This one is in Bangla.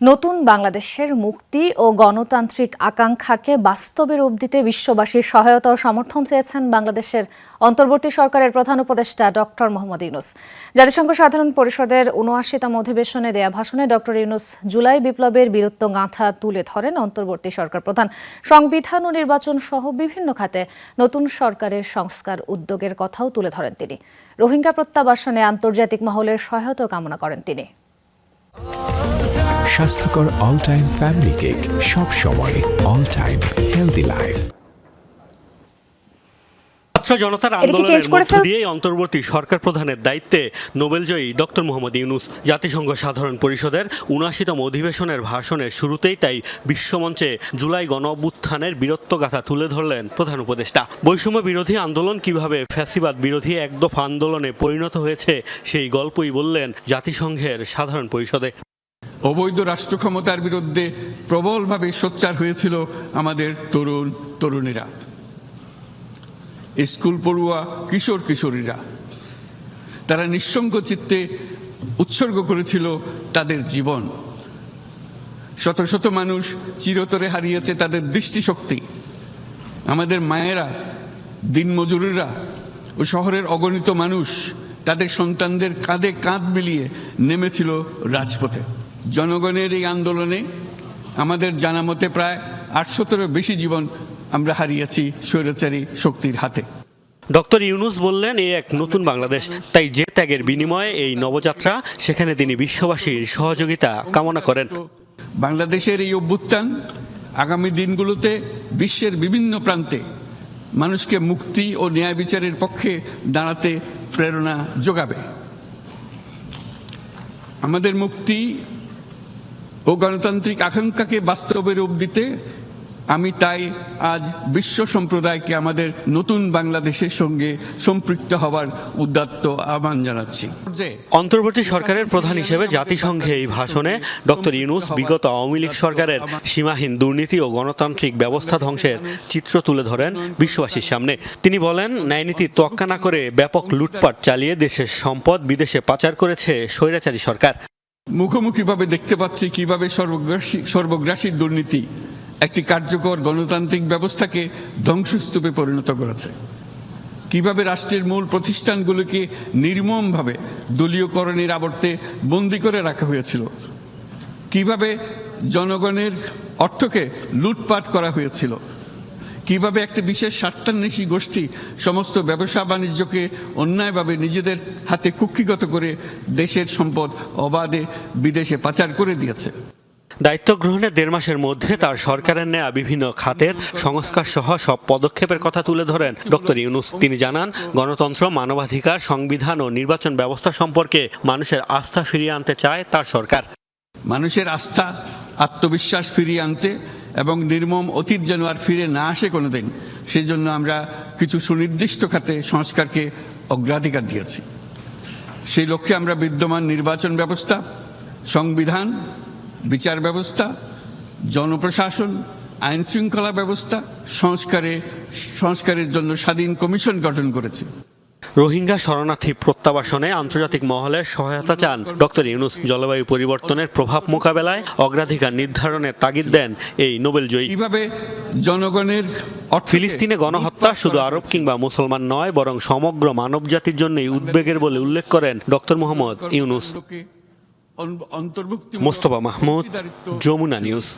নতুন বাংলাদেশের মুক্তি ও গণতান্ত্রিক আকাঙ্ক্ষাকে বাস্তবে রূপ দিতে বিশ্ববাসীর সহায়তা ও সমর্থন চেয়েছেন বাংলাদেশের অন্তর্বর্তী সরকারের প্রধান উপদেষ্টা ডক্টর মোহাম্মদ ইউনুস। জাতিসংঘ সাধারণ পরিষদের উনআশিতম অধিবেশনে দেয়া ভাষণে ডক্টর ইউনুস জুলাই বিপ্লবের বীরত্ব গাঁথা তুলে ধরেন অন্তর্বর্তী সরকার প্রধান। সংবিধান ও নির্বাচন সহ বিভিন্ন খাতে নতুন সরকারের সংস্কার উদ্যোগের কথাও তুলে ধরেন তিনি। রোহিঙ্গা প্রত্যাবাসনে আন্তর্জাতিক মহলের সহায়তা কামনা করেন তিনি। স্বাস্থ্যকর অল টাইম ফ্যামিলি কেক সব সময় অল টাইম হেলদি লাইফ ছাত্র জনতার আন্দোলনের মধ্য দিয়ে অন্তর্বর্তী সরকার প্রধানের দায়িত্বে নোবেলজয়ী ডক্টর মোহাম্মদ ইউনুস জাতিসংঘ সাধারণ পরিষদের উনআশিতম অধিবেশনের ভাষণের শুরুতেই তাই বিশ্বমঞ্চে জুলাই গণ অভ্যুত্থানের বীরত্বগাথা তুলে ধরলেন প্রধান উপদেষ্টা। বৈষম্য বিরোধী আন্দোলন কীভাবে ফ্যাসিবাদ বিরোধী একদফা আন্দোলনে পরিণত হয়েছে সেই গল্পই বললেন জাতিসংঘের সাধারণ পরিষদে। অবৈধ রাষ্ট্র ক্ষমতার বিরুদ্ধে প্রবলভাবে সোচ্চার হয়েছিল আমাদের তরুণ তরুণীরা। স্কুল পড়ুয়া কিশোর কিশোরীরা, তারা নিঃসঙ্গ চিত্তে উৎসর্গ করেছিল তাদের জীবন। শত শত মানুষ চিরতরে হারিয়েছে তাদের দৃষ্টিশক্তি। আমাদের মায়েরা, দিনমজুরিরা ও শহরের অগণিত মানুষ তাদের সন্তানদের কাঁধে কাঁধ মিলিয়ে নেমেছিল রাজপথে। জনগণের এই আন্দোলনে আমাদের জানা মতে প্রায় আটশোতেরও বেশি জীবন আমরা হারিয়েছি স্বৈরাচারী শক্তির হাতে। ডক্টর ইউনুস বললেন এই এক নতুন বাংলাদেশ। তাই যে ত্যাগের বিনিময়ে এই নবযাত্রা সেখানে তিনি বিশ্ববাসীর সহযোগিতা কামনা করেন। বাংলাদেশের এই অভ্যুত্থান আগামী দিনগুলোতে বিশ্বের বিভিন্ন প্রান্তে মানুষকে মুক্তি ও ন্যায় বিচারের পক্ষে দাঁড়াতে প্রেরণা যোগাবে। আমাদের মুক্তি ও গণতান্ত্রিক আকাঙ্ক্ষাকে বাস্তবে রূপ দিতে আমি তাই আজ বিশ্ব সম্প্রদায়কে আমাদের নতুন বাংলাদেশের সঙ্গে সম্পৃক্ত হওয়ার উদ্যাত্ত আহ্বান জানাচ্ছি। যে অন্তর্বর্তী সরকারের প্রধান হিসেবে জাতিসংঘে এই ভাষণে ডক্টর ইউনুস বিগত আওয়ামী লীগ সরকারের সীমাহীন দুর্নীতি ও গণতান্ত্রিক ব্যবস্থা ধ্বংসের চিত্র তুলে ধরেন বিশ্ববাসীর সামনে। তিনি বলেন ন্যায়নীতি তোয়াক্কা না করে ব্যাপক লুটপাট চালিয়ে দেশের সম্পদ বিদেশে পাচার করেছে স্বৈরাচারী সরকার। মুখোমুখিভাবে দেখতে পাচ্ছি কীভাবে সর্বগ্রাসী সর্বগ্রাসী দুর্নীতি একটি কার্যকর গণতান্ত্রিক ব্যবস্থাকে ধ্বংসস্তূপে পরিণত করেছে। কীভাবে রাষ্ট্রের মূল প্রতিষ্ঠানগুলোকে নির্মমভাবে দলীয়করণের আবর্তে বন্দি করে রাখা হয়েছিল। কীভাবে জনগণের অর্থকে লুটপাট করা হয়েছিল। কীভাবে একটি বিশেষ স্বার্থান্বেষী গোষ্ঠী সমস্ত ব্যবসা বাণিজ্যকে অন্যায়ভাবে নিজেদের হাতে কুক্ষিগত করে দেশের সম্পদ অবাধে বিদেশে পাচার করে দিয়েছে। দায়িত্ব গ্রহণের দেড় মাসের মধ্যে তার সরকারের নেয়া বিভিন্ন খাতের সংস্কার সহ সব পদক্ষেপের কথা তুলে ধরেন ডক্টর ইউনুস। তিনি জানান গণতন্ত্র মানবাধিকার সংবিধান ও নির্বাচন ব্যবস্থা সম্পর্কে মানুষের আস্থা ফিরিয়ে আনতে চায় তার সরকার। মানুষের আস্থা আত্মবিশ্বাস ফিরিয়ে আনতে এবং নির্মম অতীত যেন আর ফিরে না আসে কোনোদিন সেই জন্য আমরা কিছু সুনির্দিষ্ট খাতে সংস্কারকে অগ্রাধিকার দিয়েছি। সেই লক্ষ্যে আমরা বিদ্যমান নির্বাচন ব্যবস্থা, সংবিধান, বিচার ব্যবস্থা, জনপ্রশাসন আইন শৃঙ্খলা ব্যবস্থা, সংস্কারে, সংস্কারের জন্য স্বাধীন কমিশন গঠন করেছি। রোহিঙ্গা শরণার্থী প্রত্যাবাসনে আন্তর্জাতিক মহলে সহায়তা চান ডক্টর ইউনুস জলবায়ু পরিবর্তনের প্রভাব মোকাবেলায় অগ্রাধিকার নির্ধারণের তাগিদ দেন এই নোবেলজয়ী কীভাবে জনগণের ফিলিস্তিনে গণহত্যা শুধু আরব কিংবা মুসলমান নয় বরং সমগ্র মানব মানবজাতির জন্যই উদ্বেগের বলে উল্লেখ করেন ডক্টর মোহাম্মদ ইউনুস। মোস্তফা মাহমুদ যমুনা নিউজ।